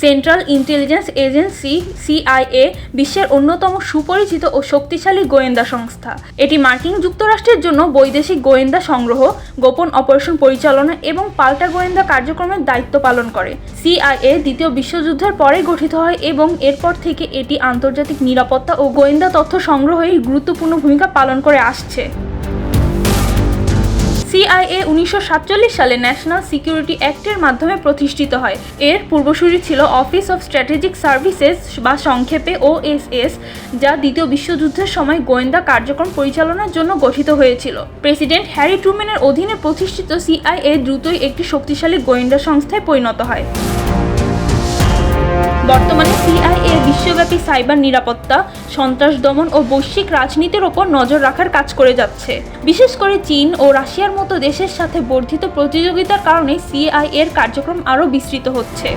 Central intelligence agency CIA বিশ্বের অন্যতম সুপরিচিত ও শক্তিশালী গোয়েন্দা সংস্থা। এটি মার্কিন যুক্তরাষ্ট্রের জন্য বৈদেশিক গোয়েন্দা সংগ্রহ, গোপন অপারেশন পরিচালনা এবং পাল্টা গোয়েন্দা কার্যক্রমের দায়িত্ব পালন করে। সিআইএ দ্বিতীয় বিশ্বযুদ্ধের পরে গঠিত হয় এবং এরপর থেকে এটি আন্তর্জাতিক নিরাপত্তা ও গোয়েন্দা তথ্য সংগ্রহে গুরুত্বপূর্ণ ভূমিকা পালন করে আসছে। সিআইএ উনিশশো সাতচল্লিশ সালে ন্যাশনাল সিকিউরিটি অ্যাক্টের মাধ্যমে প্রতিষ্ঠিত হয়। এর পূর্বসূরি ছিল অফিস অফ স্ট্র্যাটেজিক সার্ভিসেস বা সংক্ষেপে ওএসএস যা দ্বিতীয় বিশ্বযুদ্ধের সময় গোয়েন্দা কার্যক্রম পরিচালনার জন্য গঠিত হয়েছিল। প্রেসিডেন্ট হ্যারি ট্রুম্যানের অধীনে প্রতিষ্ঠিত সিআইএ দ্রুতই একটি শক্তিশালী গোয়েন্দা সংস্থায় পরিণত হয়। বর্তমানে সিআইএ বিশ্বব্যাপী সাইবার নিরাপত্তা, সন্ত্রাস দমন ও বৈশ্বিক রাজনীতির ওপর নজর রাখার কাজ করে যাচ্ছে। বিশেষ করে চীন ও রাশিয়ার মতো দেশের সাথে বর্ধিত প্রতিযোগিতার কারণে সিআইএর কার্যক্রম আরও বিস্তৃত হচ্ছে।